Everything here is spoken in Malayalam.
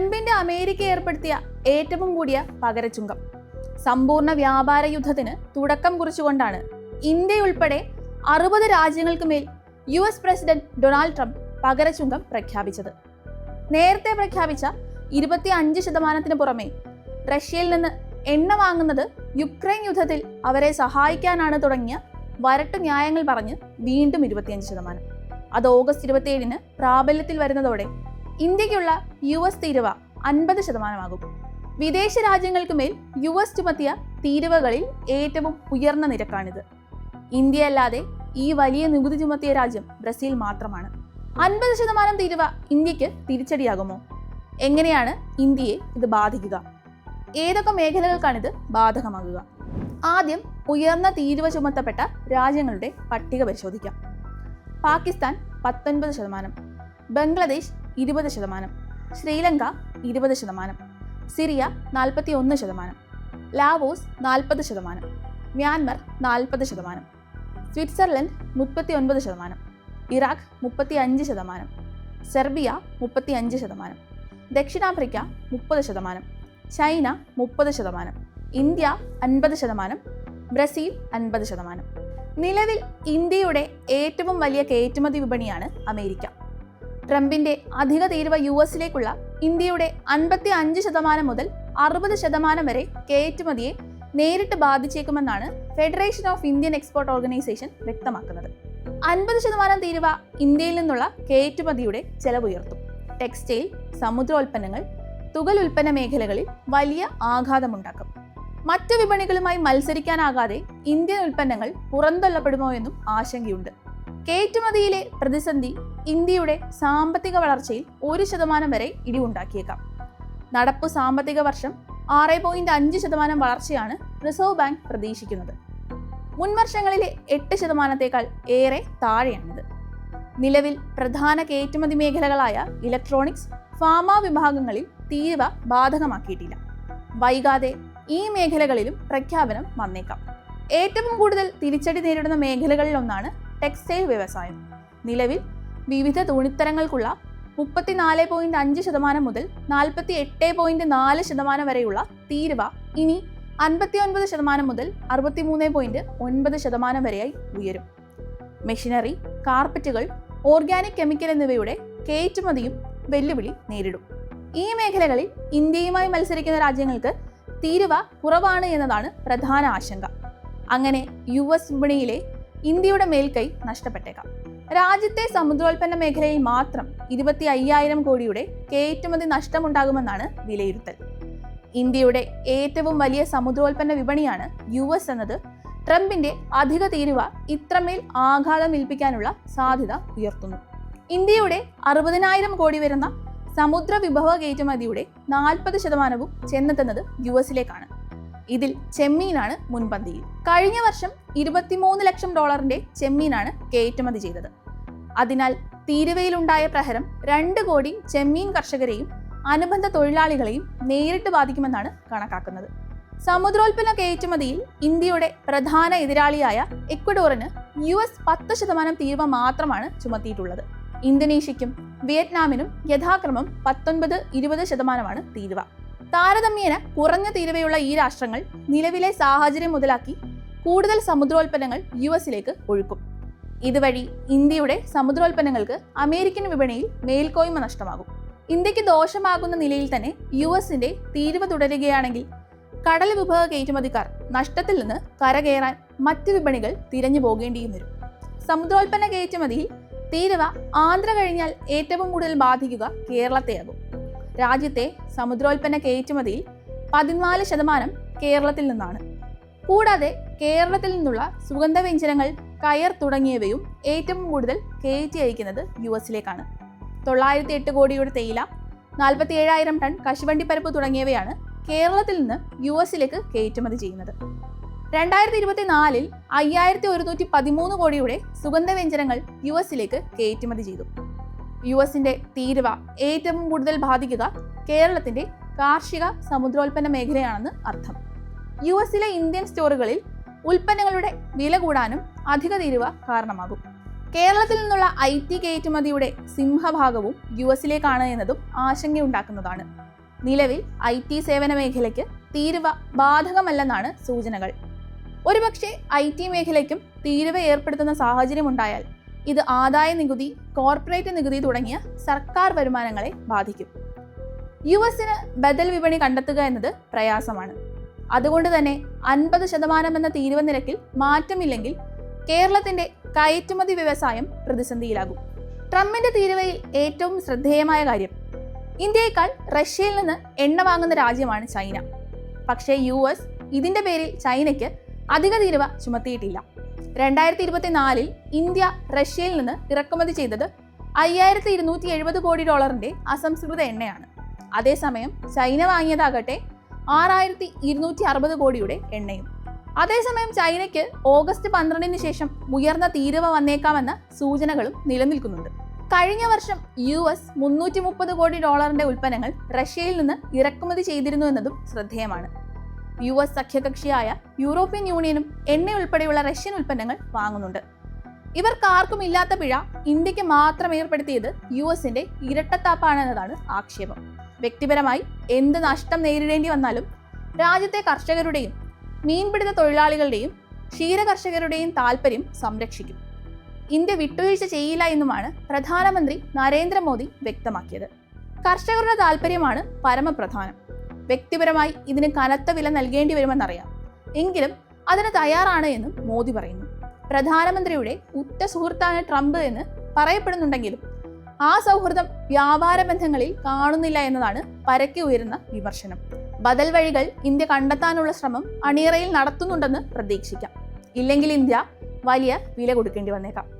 ട്രംപിന്റെ അമേരിക്ക ഏർപ്പെടുത്തിയ ഏറ്റവും കൂടിയ പകരച്ചുങ്കം. സമ്പൂർണ വ്യാപാര യുദ്ധത്തിന് തുടക്കം കുറിച്ചുകൊണ്ടാണ് ഇന്ത്യയുൾപ്പെടെ അറുപത് രാജ്യങ്ങൾക്ക് മേൽ U S president Donald Trump പകരച്ചുങ്കം പ്രഖ്യാപിച്ചത്. നേരത്തെ പ്രഖ്യാപിച്ച ഇരുപത്തി അഞ്ച് ശതമാനത്തിന് പുറമെ റഷ്യയിൽ നിന്ന് എണ്ണ വാങ്ങുന്നത് യുക്രൈൻ യുദ്ധത്തിൽ അവരെ സഹായിക്കാനാണ് തുടങ്ങിയ വരട്ടു ന്യായങ്ങൾ പറഞ്ഞ് വീണ്ടും ഇരുപത്തിയഞ്ച് ശതമാനം. അത് ഓഗസ്റ്റ് ഇരുപത്തിയേഴിന് പ്രാബല്യത്തിൽ വരുന്നതോടെ ഇന്ത്യക്കുള്ള യു എസ് തീരുവ അൻപത് ശതമാനമാകും. വിദേശ രാജ്യങ്ങൾക്ക് മേൽ യു എസ് ചുമത്തിയ തീരുവകളിൽ ഏറ്റവും ഉയർന്ന നിരക്കാണിത്. ഇന്ത്യ അല്ലാതെ ഈ വലിയ നികുതി ചുമത്തിയ രാജ്യം ബ്രസീൽ മാത്രമാണ്. അൻപത് ശതമാനം തീരുവ ഇന്ത്യയ്ക്ക് തിരിച്ചടിയാകുമോ? എങ്ങനെയാണ് ഇന്ത്യയെ ഇത് ബാധിക്കുക? ഏതൊക്കെ മേഖലകൾക്കാണിത് ബാധകമാകുക? ആദ്യം ഉയർന്ന തീരുവ ചുമത്തപ്പെട്ട രാജ്യങ്ങളുടെ പട്ടിക പരിശോധിക്കാം. പാകിസ്ഥാൻ പത്തൊൻപത് ശതമാനം. ബംഗ്ലാദേശ് ഇരുപത് ശതമാനം. ശ്രീലങ്ക ഇരുപത് ശതമാനം. സിറിയ നാൽപ്പത്തി ഒന്ന് ശതമാനം. ലാവോസ് നാൽപ്പത് ശതമാനം. മ്യാൻമർ നാൽപ്പത് ശതമാനം. സ്വിറ്റ്സർലൻഡ് മുപ്പത്തി ഒൻപത് ശതമാനം. ഇറാഖ് മുപ്പത്തി അഞ്ച് ശതമാനം. സെർബിയ മുപ്പത്തി അഞ്ച് ശതമാനം. ദക്ഷിണാഫ്രിക്ക മുപ്പത് ശതമാനം. ചൈന മുപ്പത് ശതമാനം. ഇന്ത്യ അൻപത് ശതമാനം. ബ്രസീൽ അൻപത് ശതമാനം. നിലവിൽ ഇന്ത്യയുടെ ഏറ്റവും വലിയ കയറ്റുമതി വിപണിയാണ് അമേരിക്ക. ട്രംപിന്റെ അധിക തീരുവ യു എസിലേക്കുള്ള ഇന്ത്യയുടെ അൻപത്തി അഞ്ച് ശതമാനം മുതൽ അറുപത് ശതമാനം വരെ കയറ്റുമതിയെ നേരിട്ട് ബാധിച്ചേക്കുമെന്നാണ് federation of Indian export organisation വ്യക്തമാക്കുന്നത്. അൻപത് ശതമാനം തീരുവ ഇന്ത്യയിൽ നിന്നുള്ള കയറ്റുമതിയുടെ ചെലവുയർത്തും. ടെക്സ്റ്റൈൽ സമുദ്രോൽപ്പന്നങ്ങൾ തുകൽ ഉൽപ്പന്ന മേഖലകളിൽ വലിയ ആഘാതമുണ്ടാക്കും. മറ്റു വിപണികളുമായി മത്സരിക്കാനാകാതെ ഇന്ത്യൻ ഉൽപ്പന്നങ്ങൾ പുറന്തള്ളപ്പെടുമോ എന്നും ആശങ്കയുണ്ട്. കയറ്റുമതിയിലെ പ്രതിസന്ധി ഇന്ത്യയുടെ സാമ്പത്തിക വളർച്ചയിൽ ഒരു ശതമാനം വരെ ഇടിവുണ്ടാക്കിയേക്കാം. നടപ്പു സാമ്പത്തിക വർഷം ആറ് പോയിന്റ് അഞ്ച് ശതമാനം വളർച്ചയാണ് റിസർവ് ബാങ്ക് പ്രതീക്ഷിക്കുന്നത്. മുൻവർഷങ്ങളിലെ എട്ട് ശതമാനത്തേക്കാൾ ഏറെ താഴെയാണിത്. നിലവിൽ പ്രധാന കയറ്റുമതി മേഖലകളായ ഇലക്ട്രോണിക്സ് ഫാമ വിഭാഗങ്ങളിൽ തീവ്ര ബാധകമാക്കിയിട്ടില്ല. വൈകാതെ ഈ മേഖലകളിലും പ്രഖ്യാപനം വന്നേക്കാം. ഏറ്റവും കൂടുതൽ തിരിച്ചടി നേരിടുന്ന മേഖലകളിൽ ഒന്നാണ് ടെക്സ്റ്റൈൽ വ്യവസായം. നിലവിൽ വിവിധ തുണിത്തരങ്ങൾക്കുള്ള മുപ്പത്തിനാല് പോയിന്റ് അഞ്ച് ശതമാനം മുതൽ നാൽപ്പത്തി എട്ട് പോയിന്റ് നാല് ശതമാനം വരെയുള്ള തീരുവ ഇനി അൻപത്തി ഒൻപത് ശതമാനം മുതൽ അറുപത്തിമൂന്ന് പോയിന്റ് ഒൻപത് ശതമാനം വരെയായി ഉയരും. മെഷീനറി കാർപ്പറ്റുകൾ ഓർഗാനിക് കെമിക്കൽ എന്നിവയുടെ കയറ്റുമതിയും വെല്ലുവിളി നേരിടും. ഈ മേഖലകളിൽ ഇന്ത്യയുമായി മത്സരിക്കുന്ന രാജ്യങ്ങൾക്ക് തീരുവ കുറവാണ് എന്നതാണ് പ്രധാന ആശങ്ക. അങ്ങനെ യു എസ് വിപണിയിലെ ഇന്ത്യയുടെ മേൽക്കൈ നഷ്ടപ്പെട്ടേക്കാം. രാജ്യത്തെ സമുദ്രോൽപ്പന്ന മേഖലയിൽ മാത്രം ഇരുപത്തി അയ്യായിരം കോടിയുടെ കയറ്റുമതി നഷ്ടമുണ്ടാകുമെന്നാണ് വിലയിരുത്തൽ. ഇന്ത്യയുടെ ഏറ്റവും വലിയ സമുദ്രോൽപ്പന്ന വിപണിയാണ് യു എസ് എന്നത്. ട്രംപിന്റെ അധിക തീരുവ ഇത്രമേൽ ആഘാതം ഏൽപ്പിക്കാനുള്ള സാധ്യത ഉയർത്തുന്നു. ഇന്ത്യയുടെ അറുപതിനായിരം കോടി വരുന്ന സമുദ്ര വിഭവ കയറ്റുമതിയുടെ നാൽപ്പത് ശതമാനവും ചെന്നെത്തുന്നത് യു എസിലേക്കാണ്. ഇതിൽ ചെമ്മീനാണ് മുൻപന്തിയിൽ. കഴിഞ്ഞ വർഷം ഇരുപത്തിമൂന്ന് ലക്ഷം ഡോളറിന്റെ ചെമ്മീനാണ് കയറ്റുമതി ചെയ്തത്. അതിനാൽ തീരുവയിലുണ്ടായ പ്രഹരം രണ്ട് കോടി ചെമ്മീൻ കർഷകരെയും അനുബന്ധ തൊഴിലാളികളെയും നേരിട്ട് ബാധിക്കുമെന്നാണ് കണക്കാക്കുന്നത്. സമുദ്രോൽപ്പന്ന കയറ്റുമതിയിൽ ഇന്ത്യയുടെ പ്രധാന എതിരാളിയായ എക്വഡോറിന് യു എസ് പത്ത് ശതമാനം തീരുവ മാത്രമാണ് ചുമത്തിയിട്ടുള്ളത്. ഇന്തോനേഷ്യയ്ക്കും വിയറ്റ്നാമിനും യഥാക്രമം പത്തൊൻപത് ഇരുപത് ശതമാനമാണ് തീരുവ. താരതമ്യേന കുറഞ്ഞ തീരുവയുള്ള ഈ രാഷ്ട്രങ്ങൾ നിലവിലെ സാഹചര്യം മുതലാക്കി കൂടുതൽ സമുദ്രോൽപ്പന്നങ്ങൾ യു എസിലേക്ക് ഒഴുക്കും. ഇതുവഴി ഇന്ത്യയുടെ സമുദ്രോൽപ്പന്നങ്ങൾക്ക് അമേരിക്കൻ വിപണിയിൽ മേൽക്കോയ്മ നഷ്ടമാകും. ഇന്ത്യയ്ക്ക് ദോഷമാകുന്ന നിലയിൽ തന്നെ യു എസിന്റെ തീരുവ തുടരുകയാണെങ്കിൽ കടൽ വിഭവ കയറ്റുമതിക്കാർ നഷ്ടത്തിൽ നിന്ന് കരകയറാൻ മറ്റ് വിപണികൾ തിരഞ്ഞു പോകേണ്ടിയും വരും. സമുദ്രോൽപ്പന്ന കയറ്റുമതിയിൽ തീരുവ ആന്ധ്ര കഴിഞ്ഞാൽ ഏറ്റവും കൂടുതൽ ബാധിക്കുക കേരളത്തെയാകും. രാജ്യത്തെ സമുദ്രോൽപ്പന്ന കയറ്റുമതിയിൽ പതിനാല് ശതമാനം കേരളത്തിൽ നിന്നാണ്. കൂടാതെ കേരളത്തിൽ നിന്നുള്ള സുഗന്ധവ്യഞ്ജനങ്ങൾ കയർ തുടങ്ങിയവയും ഏറ്റവും കൂടുതൽ കയറ്റി അയക്കുന്നത് യു എസിലേക്കാണ്. തൊള്ളായിരത്തി എട്ട് കോടിയുടെ തേയില നാൽപ്പത്തി ഏഴായിരം ടൺ കശുവണ്ടിപ്പരപ്പ് തുടങ്ങിയവയാണ് കേരളത്തിൽ നിന്ന് യു എസിലേക്ക് കയറ്റുമതി ചെയ്യുന്നത്. രണ്ടായിരത്തി ഇരുപത്തി നാലിൽ അയ്യായിരത്തി ഒരുന്നൂറ്റി പതിമൂന്ന് കോടിയുടെ സുഗന്ധവ്യഞ്ജനങ്ങൾ യു എസിലേക്ക് കയറ്റുമതി ചെയ്തു. യു എസിന്റെ തീരുവ ഏറ്റവും കൂടുതൽ ബാധിക്കുക കേരളത്തിന്റെ കാർഷിക സമുദ്രോൽപ്പന്ന മേഖലയാണെന്ന് അർത്ഥം. യു എസിലെ ഇന്ത്യൻ സ്റ്റോറുകളിൽ ഉൽപ്പന്നങ്ങളുടെ വില കൂടാനും അധിക തീരുവ കാരണമാകും. കേരളത്തിൽ നിന്നുള്ള ഐ ടി കയറ്റുമതിയുടെ സിംഹഭാഗവും യു എസിലേക്കാണ് എന്നതും ആശങ്കയുണ്ടാക്കുന്നതാണ്. നിലവിൽ ഐ ടി സേവന മേഖലയ്ക്ക് തീരുവ ബാധകമല്ലെന്നാണ് സൂചനകൾ. ഒരുപക്ഷെ ഐ ടി മേഖലയ്ക്കും തീരുവ ഏർപ്പെടുത്തുന്ന സാഹചര്യമുണ്ടായാൽ ഇത് ആദായ നികുതി കോർപ്പറേറ്റ് നികുതി തുടങ്ങിയ സർക്കാർ വരുമാനങ്ങളെ ബാധിക്കും. യു എസിന് ബദൽ വിപണി കണ്ടെത്തുക എന്നത് പ്രയാസമാണ്. അതുകൊണ്ട് തന്നെ അൻപത് ശതമാനം എന്ന തീരുവ നിരക്കിൽ മാറ്റമില്ലെങ്കിൽ കേരളത്തിന്റെ കയറ്റുമതി വ്യവസായം പ്രതിസന്ധിയിലാകും. ട്രംപിന്റെ തീരുവയിൽ ഏറ്റവും ശ്രദ്ധേയമായ കാര്യം ഇന്ത്യയേക്കാൾ റഷ്യയിൽ നിന്ന് എണ്ണ വാങ്ങുന്ന രാജ്യമാണ് ചൈന. പക്ഷേ യു എസ് ഇതിന്റെ പേരിൽ ചൈനയ്ക്ക് അധിക തീരുവ ചുമത്തിയിട്ടില്ല. രണ്ടായിരത്തി ഇരുപത്തിനാലിൽ ഇന്ത്യ റഷ്യയിൽ നിന്ന് ഇറക്കുമതി ചെയ്തത് അയ്യായിരത്തി ഇരുന്നൂറ്റി എഴുപത് കോടി ഡോളറിന്റെ അസംസ്കൃത എണ്ണയാണ്. അതേസമയം ചൈന വാങ്ങിയതാകട്ടെ ആറായിരത്തി ഇരുന്നൂറ്റി അറുപത് കോടിയുടെ എണ്ണയും. അതേസമയം ചൈനയ്ക്ക് ഓഗസ്റ്റ് പന്ത്രണ്ടിന് ശേഷം ഉയർന്ന തീരുവ വന്നേക്കാമെന്ന സൂചനകളും നിലനിൽക്കുന്നുണ്ട്. കഴിഞ്ഞ വർഷം യു എസ് മുന്നൂറ്റി മുപ്പത് കോടി ഡോളറിന്റെ ഉൽപ്പന്നങ്ങൾ റഷ്യയിൽ നിന്ന് ഇറക്കുമതി ചെയ്തിരുന്നു എന്നതും ശ്രദ്ധേയമാണ്. യു എസ് സഖ്യകക്ഷിയായ യൂറോപ്യൻ യൂണിയനും എണ്ണ ഉൾപ്പെടെയുള്ള റഷ്യൻ ഉൽപ്പന്നങ്ങൾ വാങ്ങുന്നുണ്ട്. ഇവർക്കാർക്കും ഇല്ലാത്ത പിഴ ഇന്ത്യയ്ക്ക് മാത്രം ഏർപ്പെടുത്തിയത് യു എസിന്റെ ഇരട്ടത്താപ്പാണെന്നതാണ് ആക്ഷേപം. വ്യക്തിപരമായി എന്ത് നഷ്ടം നേരിടേണ്ടി വന്നാലും രാജ്യത്തെ കർഷകരുടെയും മീൻപിടുത്ത തൊഴിലാളികളുടെയും ക്ഷീരകർഷകരുടെയും താല്പര്യം സംരക്ഷിക്കും. ഇന്ത്യ വിട്ടുവീഴ്ച ചെയ്യില്ല എന്നുമാണ് പ്രധാനമന്ത്രി നരേന്ദ്രമോദി വ്യക്തമാക്കിയത്. കർഷകരുടെ താല്പര്യമാണ് പരമപ്രധാനം. വ്യക്തിപരമായി ഇതിന് കനത്ത വില നൽകേണ്ടി വരുമെന്നറിയാം. എങ്കിലും അതിന് തയ്യാറാണ് എന്നും മോദി പറയുന്നു. പ്രധാനമന്ത്രിയുടെ ഉറ്റ സുഹൃത്താണ് ട്രംപ് എന്ന് പറയപ്പെടുന്നുണ്ടെങ്കിലും ആ സൗഹൃദം വ്യാപാര ബന്ധങ്ങളിൽ കാണുന്നില്ല എന്നതാണ് പരക്കെ ഉയരുന്ന വിമർശനം. ബദൽ വഴികൾ ഇന്ത്യ കണ്ടെത്താനുള്ള ശ്രമം അണിയറയിൽ നടത്തുന്നുണ്ടെന്ന് പ്രതീക്ഷിക്കാം. ഇല്ലെങ്കിൽ ഇന്ത്യ വലിയ വില കൊടുക്കേണ്ടി വന്നേക്കാം.